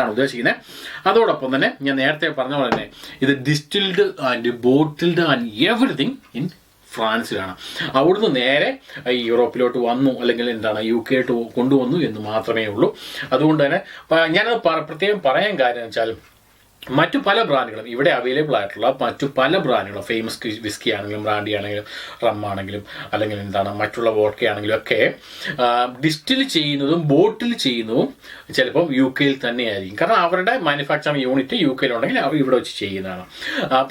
ആണ് ഉദ്ദേശിക്കുന്നത് അതോടൊപ്പം തന്നെ ഞാൻ നേരത്തെ പറഞ്ഞ പോലെ തന്നെ ഇത് distilled and bottled and everything in ഫ്രാൻസിലാണ് അവിടുന്ന് നേരെ യൂറോപ്പിലോട്ട് വന്നു അല്ലെങ്കിൽ എന്താണ് യു കെയിലോട്ട് കൊണ്ടുവന്നു എന്ന് മാത്രമേ ഉള്ളൂ. അതുകൊണ്ട് തന്നെ ഞാനത് പ്രത്യേകം പറയാൻ കാര്യം വെച്ചാൽ മറ്റു പല ബ്രാൻഡുകളും ഇവിടെ അവൈലബിൾ ആയിട്ടുള്ള മറ്റു പല ബ്രാൻഡുകളും ഫേമസ് വിസ്കി ആണെങ്കിലും ബ്രാൻഡി ആണെങ്കിലും റം ആണെങ്കിലും അല്ലെങ്കിൽ എന്താണ് മറ്റുള്ള വോഡ്ക ആണെങ്കിലും ഒക്കെ ഡിസ്റ്റിൽ ചെയ്യുന്നതും ബോട്ടിൽ ചെയ്യുന്നതും ചിലപ്പം യു കെയിൽ തന്നെയായിരിക്കും. കാരണം അവരുടെ മാനുഫാക്ചറിങ് യൂണിറ്റ് യു കെയിലുണ്ടെങ്കിൽ അവർ ഇവിടെ വെച്ച് ചെയ്യുന്നതാണ്.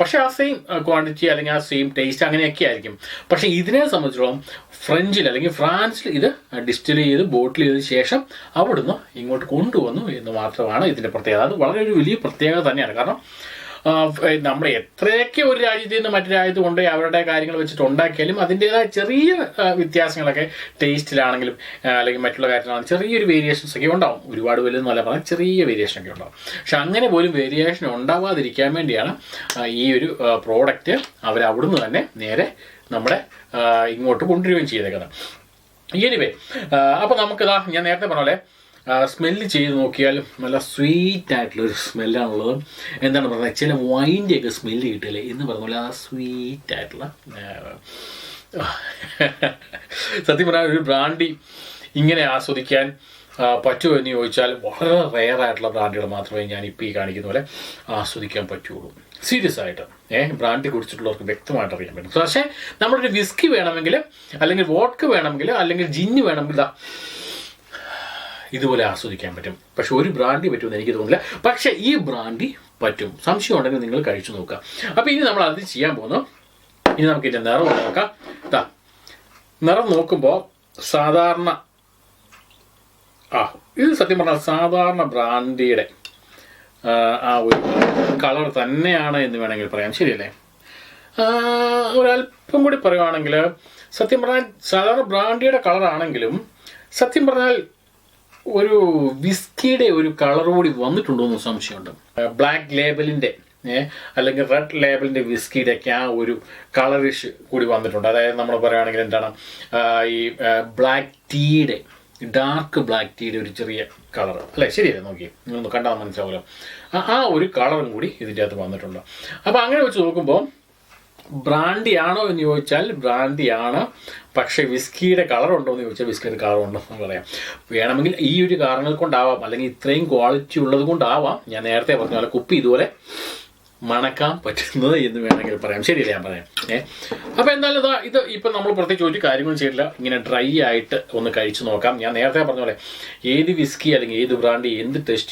പക്ഷേ ആ സെയിം ക്വാണ്ടിറ്റി അല്ലെങ്കിൽ ആ സെയിം ടേസ്റ്റ് അങ്ങനെയൊക്കെ ആയിരിക്കും. പക്ഷേ ഇതിനെ സംബന്ധിച്ചിടത്തോളം ഫ്രഞ്ചിൽ അല്ലെങ്കിൽ ഫ്രാൻസിൽ ഇത് ഡിസ്റ്റിൽ ചെയ്ത് ബോട്ടിൽ ചെയ്ത ശേഷം അവിടുന്ന് ഇങ്ങോട്ട് കൊണ്ടുവന്നു എന്ന് മാത്രമാണ് ഇതിന്റെ പ്രത്യേകത. അത് വളരെ ഒരു വലിയ പ്രത്യേകത തന്നെയാണ് കാരണം നമ്മൾ എത്രയൊക്കെ ഒരു രാജ്യത്ത് നിന്ന് മറ്റു രാജ്യത്ത് കൊണ്ടുപോയി അവരുടെ കാര്യങ്ങൾ വെച്ചിട്ട് ഉണ്ടാക്കിയാലും അതിന്റെതായ ചെറിയ വ്യത്യാസങ്ങളൊക്കെ ടേസ്റ്റിലാണെങ്കിലും അല്ലെങ്കിൽ മറ്റുള്ള കാര്യത്തിലാണെങ്കിലും ചെറിയൊരു വേരിയേഷൻസ് ഒക്കെ ഉണ്ടാവും. ഒരുപാട് വലുതെന്നല്ല പറഞ്ഞാൽ ചെറിയ വേരിയേഷൻ ഒക്കെ ഉണ്ടാവും. പക്ഷെ അങ്ങനെ പോലും വേരിയേഷൻ ഉണ്ടാവാതിരിക്കാൻ വേണ്ടിയാണ് ഈ ഒരു പ്രോഡക്റ്റ് അവർ അവിടുന്ന് തന്നെ നേരെ നമ്മുടെ ഇങ്ങോട്ട് കൊണ്ടുവരികയും ചെയ്തേക്കുന്നത്. എനിവേ അപ്പോൾ നമുക്കിതാ ഞാൻ നേരത്തെ പറഞ്ഞ പോലെ സ്മെല്ല് ചെയ്ത് നോക്കിയാൽ നല്ല സ്വീറ്റ് ആയിട്ടുള്ള ഒരു സ്മെല്ലാണുള്ളത് എന്താണ് പറയുന്നത് ചില വൈന്റെ ഒക്കെ സ്മെല്ല് കിട്ടില്ലേ? എന്ന് പറഞ്ഞ പോലെ ആ സ്വീറ്റ് ആയിട്ടുള്ള സത്യം പറഞ്ഞാൽ ഒരു ബ്രാൻഡി ഇങ്ങനെ ആസ്വദിക്കാൻ പറ്റുമോ എന്ന് ചോദിച്ചാൽ വളരെ റെയർ ആയിട്ടുള്ള ബ്രാൻഡുകൾ മാത്രമേ ഞാൻ ഇപ്പോൾ ഈ കാണിക്കുന്ന പോലെ ആസ്വദിക്കാൻ പറ്റുള്ളൂ. സീരിയസ് ആയിട്ട് ഏഹ് ബ്രാൻഡ് കുടിച്ചിട്ടുള്ളവർക്ക് വ്യക്തമായിട്ട് അറിയാൻ പറ്റും. പക്ഷേ നമ്മളൊരു വിസ്കി വേണമെങ്കിൽ അല്ലെങ്കിൽ വോഡ്ക വേണമെങ്കിൽ അല്ലെങ്കിൽ ജിന്ന് വേണമെങ്കിൽ ഇതുപോലെ ആസ്വദിക്കാൻ പറ്റും. പക്ഷെ ഒരു ബ്രാൻഡി പറ്റുമെന്ന് എനിക്ക് തോന്നുന്നില്ല. പക്ഷേ ഈ ബ്രാൻഡി പറ്റും. സംശയം ഉണ്ടെങ്കിൽ നിങ്ങൾ കഴിച്ചു നോക്കുക. അപ്പോൾ ഇനി നമ്മൾ അത് ചെയ്യാൻ പോകുന്നു. ഇനി നമുക്ക് ഇതിന്റെ നിറം നോക്കാം ഇതാ നിറം നോക്കുമ്പോൾ സാധാരണ ആ ഇത് സത്യം പറഞ്ഞാൽ സാധാരണ ബ്രാൻഡിയുടെ ആ, ഒരു കളർ തന്നെയാണ് എന്ന് വേണമെങ്കിൽ പറയാം. ശരിയല്ലേ? ഒരല്പം കൂടി പറയുവാണെങ്കിൽ സത്യം പറഞ്ഞാൽ സാധാരണ ബ്രാൻഡിയുടെ കളറാണെങ്കിലും സത്യം പറഞ്ഞാൽ ഒരു വിസ്കിയുടെ ഒരു കളർ കൂടി വന്നിട്ടുണ്ടോ എന്ന് സംശയമുണ്ട് ബ്ലാക്ക് ലേബലിന്റെ അല്ലെങ്കിൽ റെഡ് ലേബലിന്റെ വിസ്കിയുടെ ഒക്കെ ആ ഒരു കളറിഷ് കൂടി വന്നിട്ടുണ്ട്. അതായത് നമ്മൾ പറയുകയാണെങ്കിൽ എന്താണ് ഈ ബ്ലാക്ക് ടീയുടെ ഡാർക്ക് ബ്ലാക്ക് ടീയുടെ ഒരു ചെറിയ കളർ അല്ലേ? ശരിയല്ലേ? നോക്കി. നിങ്ങളൊന്ന് കണ്ടാൽ മനസ്സിലാവുമല്ലോ. ആ ഒരു കളറും കൂടി ഇതിന്റെ അകത്ത് വന്നിട്ടുണ്ട്. അപ്പോൾ അങ്ങനെ വെച്ച് നോക്കുമ്പോൾ ബ്രാൻഡി ആണോ എന്ന് ചോദിച്ചാൽ ബ്രാൻഡിയാണ്. പക്ഷേ വിസ്കിയുടെ കളർ ഉണ്ടോ എന്ന് ചോദിച്ചാൽ വിസ്കിയുടെ കളർ ഉണ്ടോ എന്ന് പറയാം. വേണമെങ്കിൽ ഈ ഒരു കാരണങ്ങൾ കൊണ്ടാവാം. അല്ലെങ്കിൽ ഇത്രയും ക്വാളിറ്റി ഉള്ളത് കൊണ്ടാവാം. ഞാൻ നേരത്തെ പറഞ്ഞ പോലെ കുപ്പി ഇതുപോലെ മണക്കാൻ പറ്റുന്നത് എന്ന് വേണമെങ്കിൽ പറയാം. ശരിയല്ലേ ഞാൻ പറയാം. ഏ? അപ്പോൾ എന്തായാലും ഇതാ ഇത് ഇപ്പം നമ്മൾ പ്രത്യേകിച്ച് ഒരു കാര്യങ്ങളും ചെയ്തില്ല ഇങ്ങനെ ഡ്രൈ ആയിട്ട് ഒന്ന് കഴിച്ചു നോക്കാം. ഞാൻ നേരത്തെ പറഞ്ഞ പോലെ ഏത് വിസ്കി അല്ലെങ്കിൽ ഏത് ബ്രാൻഡ് എന്ത് ടെസ്റ്റ്